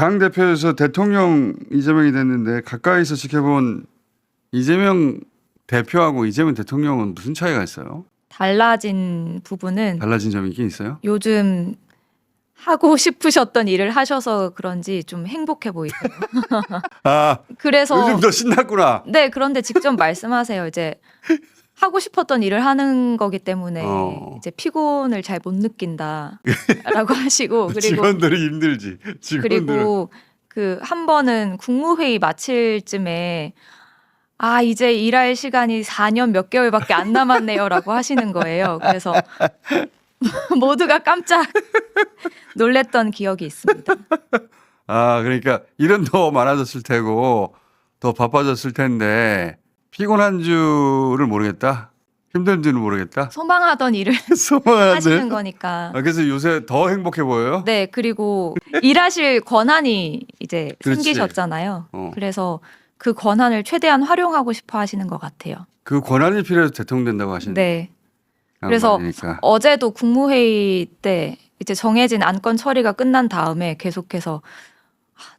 당 대표에서 대통령 이재명이 됐는데 가까이서 지켜본 이재명 대표하고 이재명 대통령은 무슨 차이가 있어요? 달라진 부분은 달라진 점이 있긴 있어요? 요즘 하고 싶으셨던 일을 하셔서 그런지 좀 행복해 보이세요. 아 그래서 요즘 더 신났구나. 네 그런데 직접 말씀하세요. 이제 하고 싶었던 일을 하는 거기 때문에 어. 이제 피곤을 잘 못 느낀다라고 하시고 그리고 직원들이 힘들지. 직원들은 그리고 그 한 번은 국무회의 마칠 쯤에 아 이제 일할 시간이 4년 몇 개월밖에 안 남았네요라고 하시는 거예요. 그래서 모두가 깜짝 놀랬던 기억이 있습니다. 아 그러니까 일은 더 많아졌을 테고 더 바빠졌을 텐데 피곤한 줄을 모르겠다. 힘든 줄을 모르겠다. 소망하던 일을. 하시는 거니까. 아, 그래서 요새 더 행복해 보여요? 네, 그리고 일하실 권한이 이제 그렇지. 생기셨잖아요. 어. 그래서 그 권한을 최대한 활용하고 싶어 하시는 것 같아요. 그 권한이 필요해서 대통령 된다고 하시는 네. 그래서 양반이니까. 어제도 국무회의 때 이제 정해진 안건 처리가 끝난 다음에 계속해서 하,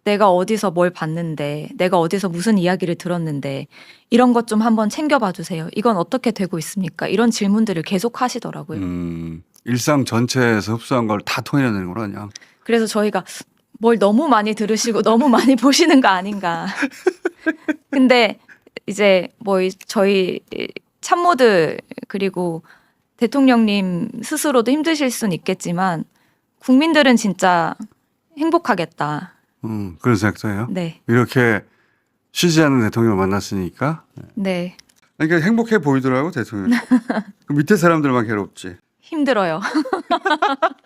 내가 어디서 뭘 봤는데, 내가 어디서 무슨 이야기를 들었는데, 이런 것 좀 한번 챙겨봐 주세요. 이건 어떻게 되고 있습니까? 이런 질문들을 계속 하시더라고요. 음, 일상 전체에서 흡수한 걸다 통일해내는구나 그냥. 그래서 저희가 뭘 너무 많이 들으시고 너무 많이 보시는 거 아닌가. 근데 이제 뭐 이- 저희 참모들 그리고 대통령님 스스로도 힘드실 수는 있겠지만 국민들은 진짜 행복하겠다. 음, 그런 생각도 해요. 네. 이렇게 쉬지 않는 대통령을 만났으니까. 네. 그러니까 행복해 보이더라고 대통령. 그 밑에 사람들만 괴롭지. 힘들어요.